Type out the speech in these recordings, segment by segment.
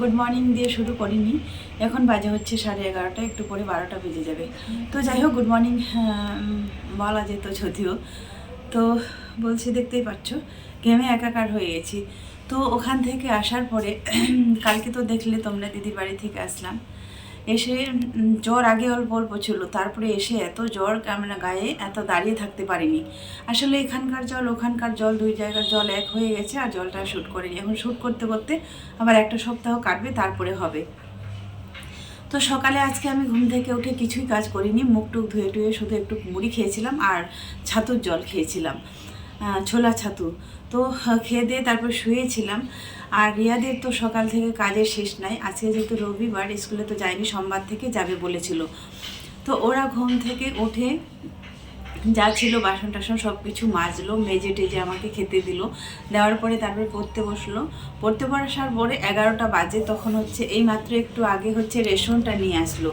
Good morning দিয়ে শুরু করিনি। এখন বাজে হচ্ছে সাড়ে এগারোটা, একটু পরে বারোটা বেজে যাবে। তো যাই হোক, গুড মর্নিং বলা যেত যদিও। তো বলছি, দেখতেই পাচ্ছ গেমে একাকার হয়ে গেছি। তো ওখান থেকে আসার পরে, কালকে তো দেখলে তোমরা দিদির বাড়ি থেকে আসলাম। এসে জ্বর আগে অল্প অল্প ছিল, তারপরে এসে এত জ্বর আমরা গায়ে এত দাঁড়িয়ে থাকতে পারিনি। আসলে এখানকার জল, ওখানকার জল, দুই জায়গার জল এক হয়ে গেছে আর জলটা শ্যুট করিনি। এখন শ্যুট করতে করতে আবার একটা সপ্তাহ কাটবে, তারপরে হবে। তো সকালে আজকে আমি ঘুম থেকে উঠে কিছুই কাজ করিনি, মুখ টুক ধুয়ে টুয়ে শুধু একটু মুড়ি খেয়েছিলাম আর ছাতুর জল খেয়েছিলাম। ছোলা ছাতু। তো খেয়ে দিয়ে তারপর শুয়েছিলাম। আর রিয়াদের তো সকাল থেকে কাজের শেষ নাই। আজকে যেহেতু রবিবার, স্কুলে তো যায়নি, সোমবার থেকে যাবে বলেছিল। তো ওরা ঘুম থেকে উঠে যা ছিল বাসন টাসন সব কিছু মাজলো, মেজে টেজে আমাকে খেতে দিল। দেওয়ার পরে তারপরে পড়তে বসল। পড়তে বসার পরে এগারোটা বাজে, তখন হচ্ছে এই মাত্র একটু আগে হচ্ছে রেশনটা নিয়ে আসলো।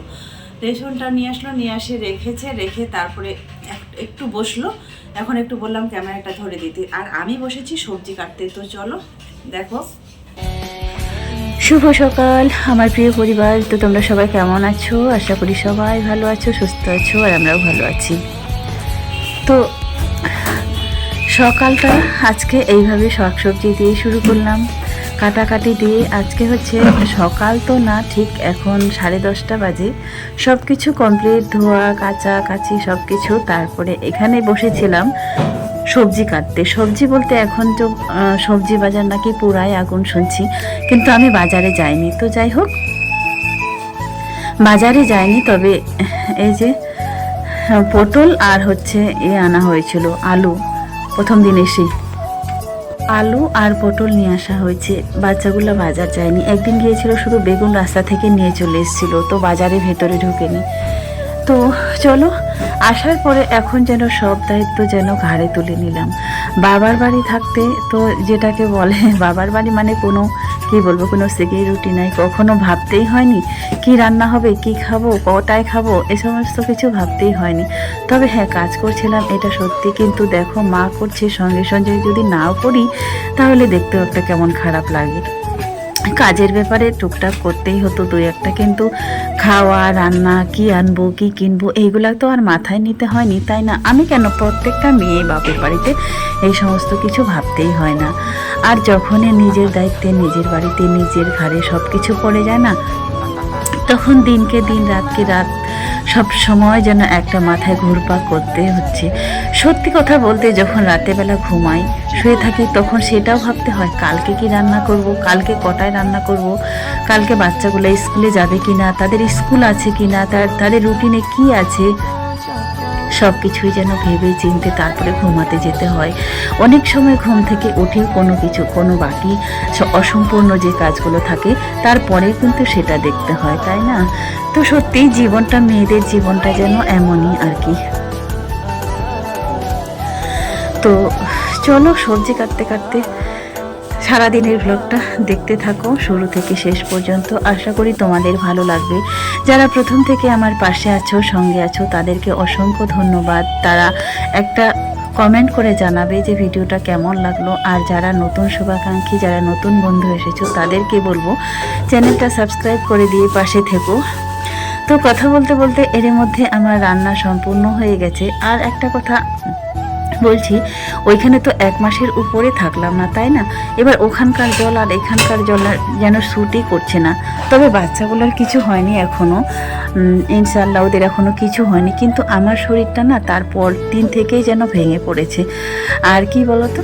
রেশনটা নিয়ে আসলো, নিয়ে আসে রেখেছে, রেখে তারপরে এক- একটু বসল। এখন একটু বললাম, ক্যামেরাটা ধরে দিতে। আর আমি বসেছি সবজি কাটতে। তো চলো, দেখো। শুভ সকাল, আমার প্রিয় পরিবার। তো তোমরা সবাই কেমন আছো? আশা করি সবাই ভালো আছো, সুস্থ আছো, আর আমরাও ভালো আছি। তো সকালটা আজকে এইভাবে শাক সবজি দিয়ে শুরু করলাম। কাটাকাটি দিয়ে আজকে হচ্ছে সকাল তো না, ঠিক এখন সাড়ে দশটা বাজে। সব কিছু কমপ্লিট ধোয়া, কাচা, কাচি সব কিছু তারপরে এখানে বসেছিলাম সবজি কাটতে। সবজি বলতে এখন তো সবজি বাজার নাকি পুরাই আগুন শুনছি, কিন্তু আমি বাজারে যাইনি। তো যাই হোক, বাজারে যাইনি, তবে এই যে পটল আর হচ্ছে এ আনা হয়েছিল, আলু। প্রথম দিন এসে আলু আর পটল নিয়ে আসা হয়েছে। বাচ্চাগুলো বাজার যায়নি। একদিন গিয়েছিল শুধু বেগুন রাস্তা থেকে নিয়ে চলে এসেছিল, তো বাজারে ভেতরে ঢুকেনি। তো চলো, আসার পরে এখন যেন সব দায়িত্ব যেন ঘাড়ে তুলে নিলাম। বাবার বাড়ি থাকতে তো যেটাকে বলে, বাবার বাড়ি মানে কোনো কি বলব? কোনো সিকিউরিটি নাই, কখনো ভাবতেই হয়নি কি রান্না হবে, কি খাব, কটায় খাব, এ সমস্ত কিছু ভাবতেই হয়নি। তবে হ্যাঁ কাজ করছিলাম, এটা সত্যি, কিন্তু দেখো মা করছে সঙ্গে সঙ্গে, যদি নাও করি, তাহলে দেখতে একটা কেমন খারাপ লাগে। কাজের ব্যাপারে টুকটাক করতেই হতো দুই একটা, কিন্তু খাওয়া, রান্না, কি আনব, কি কিনবো, এইগুলো তো আর মাথায় নিতে হয়নি, তাই না? আমি কেন প্রত্যেকটা মেয়ে বাপের বাড়িতে এই সমস্ত কিছু ভাবতেই হয় না। আর যখনই নিজের দায়িত্বে, নিজের বাড়িতে, নিজের ঘরে সব কিছু পড়ে যায় না তখন দিনকে দিন, রাতকে রাত সব সময় যেন একটা মাথায় ঘুরপাক করতে হচ্ছে। সত্যি কথা বলতে যখন রাতেবেলা ঘুমাই, শুয়ে থাকি তখন সেটাও ভাবতে হয়, কালকে কি রান্না করব, কালকে কটায় রান্না করব, কালকে বাচ্চাগুলো স্কুলে যাবে কি না তাদের স্কুল আছে কি না তাদের রুটিনে কি আছে? সব কিছুই যেন ভেবে চিনতে তারপরে ঘুমাতে যেতে হয়। অনেক সময় ঘুম থেকে উঠেও কোনো কিছু, কোনো বাকি অসম্পূর্ণ যে কাজগুলো থাকে, তারপরে কিন্তু সেটা দেখতে হয়, তাই না? তো সত্যিই জীবনটা, মেয়েদের জীবনটা যেন এমনই আর কি। তো চলো সবজি কাটতে কাটতে সারাদিনের ভ্লগটা দেখতে থাকো। শুরু থেকে শেষ পর্যন্ত আশা করি তোমাদের ভালো লাগবে। যারা প্রথম থেকে আমার পাশে আছো, সঙ্গে আছো, তাদেরকে অসংখ্য ধন্যবাদ। তারা একটা কমেন্ট করে জানাবে যে ভিডিওটা কেমন লাগল। আর যারা নতুন শুভাকাঙ্ক্ষী, যারা নতুন বন্ধু এসেছ, তাদেরকে বলব, চ্যানেলটা সাবস্ক্রাইব করে দিয়ে পাশে থেকো। তো কথা বলতে বলতে এর মধ্যে আমার রান্না সম্পূর্ণ হয়ে গেছে। আর একটা কথা বলছি, ওইখানে তো এক মাসের উপরে থাকলাম না, তাই না? এবার ওখানকার জল আর এখানকার জল যেন স্যুটই করছে না। তবে বাচ্চাগুলোর কিছু হয়নি এখনও ইনশাল্লাহ ওদের এখনও কিছু হয়নি। কিন্তু আমার শরীরটা না তারপর দিন থেকেই যেন ভেঙে পড়েছে। আর কি বলতো?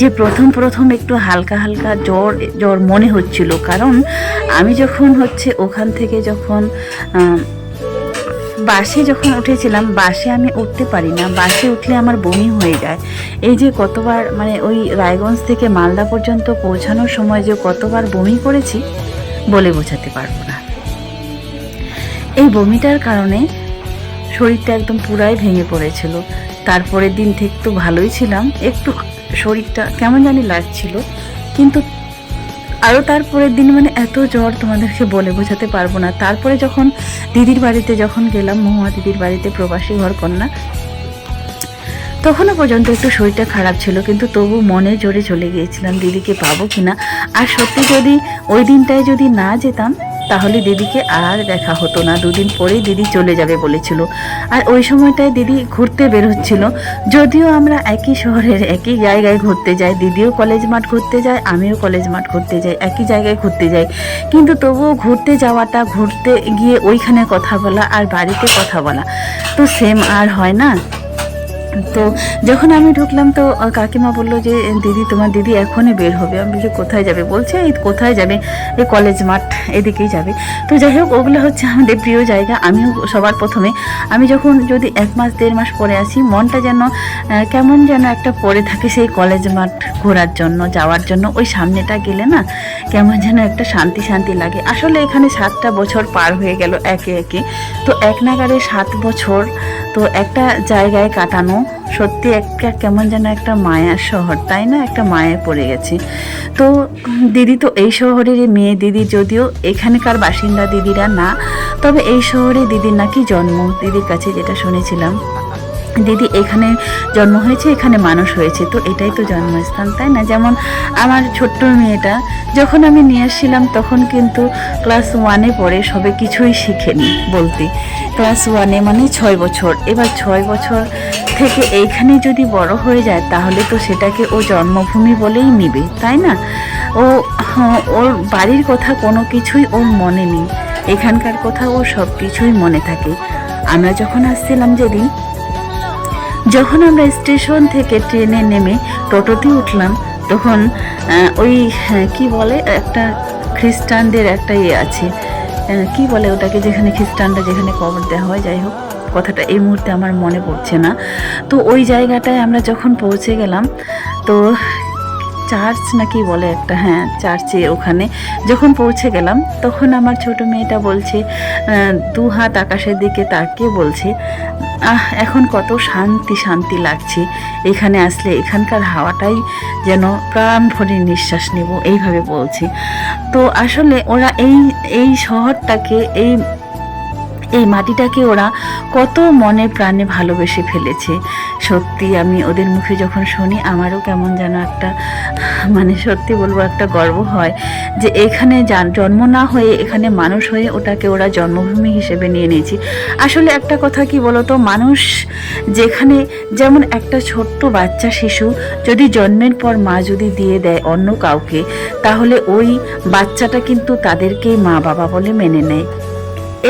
যে প্রথম প্রথম একটু হালকা হালকা জ্বর জ্বর মনে হচ্ছিল। কারণ আমি যখন হচ্ছে ওখান থেকে যখন বাসে যখন উঠেছিলাম, বাসে আমি উঠতে পারি না। বাসে উঠলে আমার বমি হয়ে যায়। এই যে কতবার মানে ওই রায়গঞ্জ থেকে মালদা পর্যন্ত পৌঁছানোর সময় যে কতবার বমি করেছি, বলে বোঝাতে পারব না। এই বমিটার কারণে শরীরটা একদম পুরাই ভেঙে পড়েছিল। তারপরের দিন থেকে তো ভালোই ছিলাম। একটু শরীরটা কেমন জানি লাগছিল, কিন্তু আরও তারপরের দিন মানে এত জ্বর তোমাদেরকে বলে বোঝাতে পারব না। তারপরে যখন দিদির বাড়িতে যখন গেলাম, মহুয়া দিদির বাড়িতে প্রবাসী ঘর কন্যা, তখনও পর্যন্ত একটু শরীরটা খারাপ ছিল, কিন্তু তবু মনে জোরে চলে গিয়েছিলাম দিদিকে পাবো কিনা। আর সত্যি যদি ওই দিনটায় যদি না যেতাম তাহলে দিদিকে আর দেখা হতো না। দুদিন পরেই দিদি চলে যাবে বলেছিল। আর ওই সময়টায় দিদি ঘুরতে বের হচ্ছিল। যদিও আমরা একই শহরের একই জায়গায় ঘুরতে যাই, দিদিও কলেজ মাঠ ঘুরতে যায়, আমিও কলেজ মাঠ ঘুরতে যাই, একই জায়গায় ঘুরতে যাই। কিন্তু তবুও ঘুরতে যাওয়াটা, ঘুরতে গিয়ে ওইখানে কথা বলা আর বাড়িতে কথা বলা তো সেম আর হয় না। তো যখন আমি ঢুকলাম, তো কাকিমা বলল যে, দিদি, তোমার দিদি এখনই বের হবে। আমি বলছি, কোথায় যাবে? বলছে, এই কোথায় যাবে? এই কলেজ মাঠ এদিকেই যাবে। তো যাই হোক, ওগুলো হচ্ছে আমাদের প্রিয় জায়গা। আমিও সবার প্রথমে। আমি যখন যদি এক মাস, দেড় মাস পরে আসি, মনটা যেন কেমন যেন একটা পড়ে থাকে সেই কলেজ মাঠ ঘোরার জন্য, যাওয়ার জন্য। ওই সামনেটা গেলে না, কেমন যেন একটা শান্তি শান্তি লাগে। আসলে এখানে সাতটা বছর পার হয়ে গেল একে একে। তো এক নাগারে সাত বছর, তো একটা জায়গায় কাটানো সত্যি একটা কেমন যেন একটা মায়ার শহর, তাই না? একটা মায়ায় পড়ে গেছে। তো দিদি তো এই শহরের মেয়ে দিদি, যদিও এখানকার বাসিন্দা দিদিরা না, তবে এই শহরে দিদির নাকি জন্ম, দিদির কাছে যেটা শুনেছিলাম। দিদি এখানে জন্ম হয়েছে এখানে মানুষ হয়েছে তো এটাই তো জন্মস্থান তাই না? যেমন আমার ছোট্ট মেয়েটা যখন আমি নিয়ে আসছিলাম তখন কিন্তু ক্লাস ওয়ানে পড়ে সবে কিছুই শিখেনি বলতে। ক্লাস ওয়ানে মানে ছয় বছর। এবার ছয় বছর থেকে এইখানে যদি বড় হয়ে যায় তাহলে তো সেটাকে ও জন্মভূমি বলেই নিবে তাই না? ও হ্যাঁ, ওর বাড়ির কথা কোনো কিছুই ওর মনে নেই। এখানকার কথা ও সব কিছুই মনে থাকে। আমরা যখন আসছিলাম যেদিন যখন আমরা স্টেশন থেকে ট্রেনে নেমে টোটোতে উঠলাম তখন ওই হ্যাঁ, কি বলে একটা খ্রিস্টানদের একটা ইয়ে আছে। কি বলে ওটাকে যেখানে খ্রিস্টানরা যেখানে কবর দেওয়া হয় যাই হোক কথাটা এই মুহূর্তে আমার মনে পড়ছে না। তো ওই জায়গাটায় আমরা যখন পৌঁছে গেলাম তো চার্চ নাকি বলে একটা হ্যাঁ চার্চে ওখানে যখন পৌঁছে গেলাম তখন আমার ছোট মেয়েটা বলছে দু হাত আকাশের দিকে তাকিয়ে বলছে আহ, এখন কত শান্তি শান্তি লাগছে। এখানে আসলে এখানকার হাওয়াটাই যেন প্রাণ ভরে নিঃশ্বাস নেব, এইভাবে বলছি। তো আসলে ওরা এই এই শহরটাকে, এই এই মাটিটাকে ওরা কত মনে প্রাণে ভালোবেসে ফেলেছে। সত্যি আমি ওদের মুখে যখন শুনি, আমারও কেমন যেন একটা মানে সত্যি বলব একটা গর্ব হয় যে এখানে জন্ম না হয়ে এখানে মানুষ হয়ে ওটাকে ওরা জন্মভূমি হিসেবে নিয়ে নিয়েছে। আসলে একটা কথা কি বলতো, মানুষ যেখানে যেমন একটা ছোট্ট বাচ্চা শিশু যদি জন্মের পর মা যদি দিয়ে দেয় অন্য কাউকে, তাহলে ওই বাচ্চাটা কিন্তু তাদেরকেই মা বাবা বলে মেনে নেয়।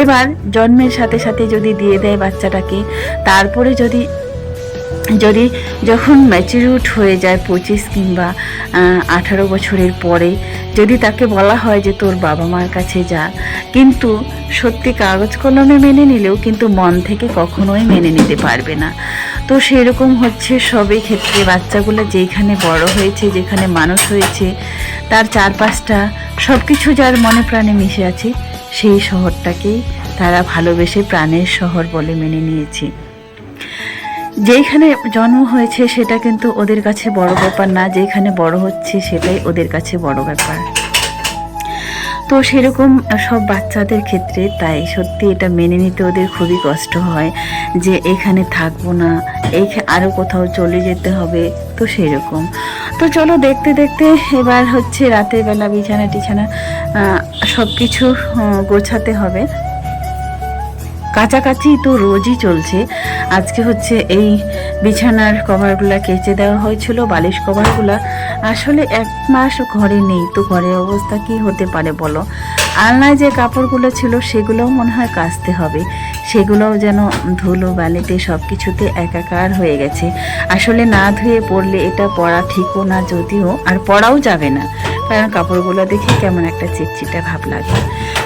এবার জন্মের সাথে সাথে যদি দিয়ে দেয় বাচ্চাটাকে, তারপরে যদি যদি যখন ম্যাচিউরড হয়ে যায় পঁচিশ কিংবা আঠারো বছরের পরে, যদি তাকে বলা হয় যে তোর বাবা মার কাছে যা, কিন্তু সত্যি কাগজ কলমে মেনে নিলেও কিন্তু মন থেকে কখনোই মেনে নিতে পারবে না। তো সেরকম হচ্ছে সবই ক্ষেত্রে বাচ্চাগুলো যেখানে বড় হয়েছে, যেখানে মানুষ হয়েছে, তার চারপাশটা সব কিছু যার মনে প্রাণে মিশে আছে সেই শহরটাকেই তারা ভালোবেসে প্রাণের শহর বলে মেনে নিয়েছে। যেইখানে জন্ম হয়েছে সেটা কিন্তু ওদের কাছে বড় ব্যাপার না যেখানে বড় হচ্ছে সেটাই ওদের কাছে বড় ব্যাপার। তো সেরকম সব বাচ্চাদের ক্ষেত্রে তাই সত্যি এটা মেনে নিতে ওদের খুবই কষ্ট হয় যে এখানে থাকব না এই আরও কোথাও চলে যেতে হবে, তো সেরকম। তো চলো দেখতে দেখতে এবার হচ্ছে রাতের বেলা বিছানা টিছানা সব কিছু গোছাতে হবে। কাছাকাছি তো রোজই চলছে। আজকে হচ্ছে এই বিছানার কভারগুলো কেচে দেওয়া হয়েছিল, বালিশ কভারগুলো। আসলে এক মাস ঘরে নেই, তো ঘরের অবস্থা কি হতে পারে বলো? আলনায় যে কাপড়গুলো ছিল, সেগুলোও মনে হয় কাচতে হবে। সেগুলোও যেন ধুলো, বালিতে সব কিছুতে একাকার হয়ে গেছে। আসলে না ধুয়ে পড়লে এটা পরা ঠিকও না যদিও, আর পরাও যাবে না। কারণ কাপড়গুলো দেখে কেমন একটা চিটচিটে ভাব লাগে।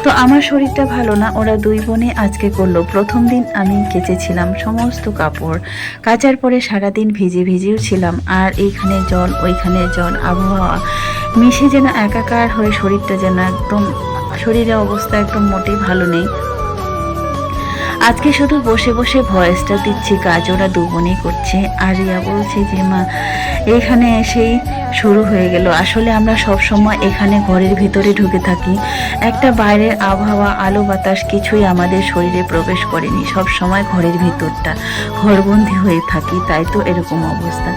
তো আমার শরীরটা ভালো না, ওরা দুই বোনে আজকে করল। প্রথম দিন আমি কেচেছিলাম সমস্ত কাপড়। কাচার পরে সারাদিন ভিজে ভিজেও ছিলাম, আর এইখানে জল, ওইখানে জল, আবহাওয়া। মিশে যেন একাকার হয়ে শরীরটা যেন একদম, শরীরের অবস্থা একদম মোটেই ভালো নেই। আজকে শুধু বসে বসে ভয়েসটা দিচ্ছি কাজ ওরা দুবনেই করছে। আর রিয়া বলছে যে, মা, এখানে এসেই শুরু হয়ে গেল। আসলে আমরা সব সময় এখানে ঘরের ভিতরে ঢুকে থাকি। একটা বাইরের আবহাওয়া, আলো বাতাস কিছুই আমাদের শরীরে প্রবেশ করেনি। সব সময় ঘরের ভিতরটা ঘরবন্দি হয়ে থাকি, তাই তো এরকম অবস্থা।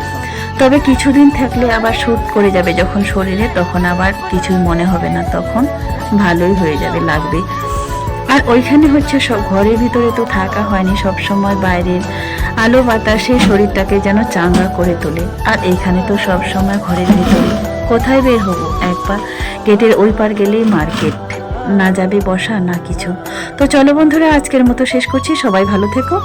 তবে কিছুদিন থাকলে আবার শ্যুট করে যাবে যখন শরীরে, তখন আবার কিছুই মনে হবে না। তখন ভালোই হয়ে যাবে, লাগবে। আর ওইখানে হচ্ছে সব ঘরের ভিতরে তো থাকা হয়নি সব সময় বাইরের আলো বাতাসে শরীরটাকে যেন চাঙ্গা করে তোলে। আর এখানে তো সব সময় ঘরের ভিতরে। কোথায় বের হব? একবার গেটের ওই পার গেলেই মার্কেট। না যাবে বসা, না কিছু। তো চলো বন্ধুরা, আজকের মতো শেষ করছি। সবাই ভালো থেকো।